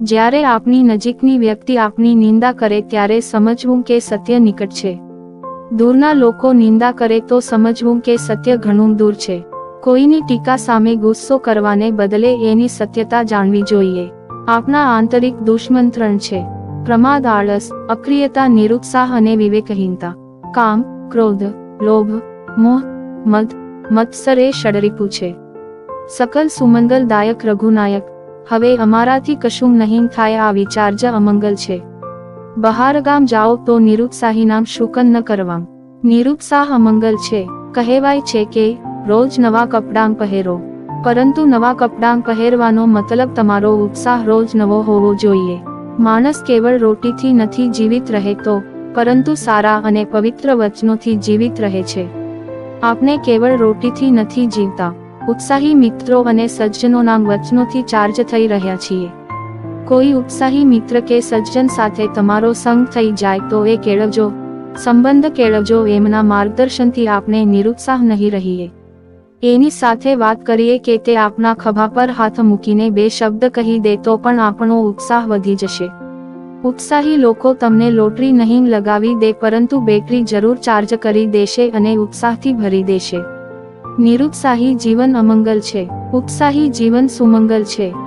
જ્યારે આપની નજીકની વ્યક્તિ આપની નિંદા કરે ત્યારે સમજવું કે સત્ય નિકટ છે. દૂરના લોકો નિંદા કરે તો સમજવું કે સત્ય ઘણું દૂર છે. કોઈની ટીકા સામે ગુસ્સો કરવાને બદલે એની સત્યતા જાણવી જોઈએ. આપના આંતરિક દુશ્મંત્રણ છે. પ્રમાદ, આળસ, અક્રિયતા, નિરુત્સાહ અને વિવેકહીનતા. કામ, ક્રોધ, લોભ, મોહ, મદ, મત્સર એ ષડરીપુ છે. સકલ સુમંગલદાયક રઘુનાયક. હવે અમારાથી કશું નહીં થાય આ વિચાર જ અમંગલ છે. બહાર ગામ જાઓ તો નિરુત્સાહી નામ શુકન ન કરવા નિરુત્સાહ અમંગલ છે. કહેવાય છે કે, રોજ નવા કપડાં પહેરો. પરંતુ નવા કપડાં પહેરવાનો મતલબ તમારો ઉત્સાહ રોજ નવો હોવો જોઈએ. માણસ કેવળ રોટીથી નથી જીવિત રહેતો પરંતુ સારા અને પવિત્ર વચનોથી જીવિત રહે છે. આપણે કેવળ રોટીથી નથી જીવતા. ઉત્સાહી મિત્રો અને સજ્જનોના વચનોથી ચાર્જ થઈ રહ્યા છીએ. કોઈ ઉત્સાહી મિત્ર કે સજ્જન સાથે તમારો સંગ થઈ જાય તો એ કેળવજો. સંબંધ કેળવજો એમના માર્ગદર્શનથી આપણે નિરુત્સાહ નહીં રહીએ. એની સાથે વાત કરીએ કે તે આપના ખભા પર હાથ મૂકીને બે શબ્દ કહી દે તો પણ આપણો ઉત્સાહ વધી જશે. ઉત્સાહી લોકો તમને લોટરી નહીં લગાવી દે પરંતુ બેટરી જરૂર ચાર્જ કરી દેશે અને ઉત્સાહથી ભરી દેશે. નિરુત્સાહી જીવન અમંગલ છે. ઉત્સાહી જીવન સુમંગલ છે.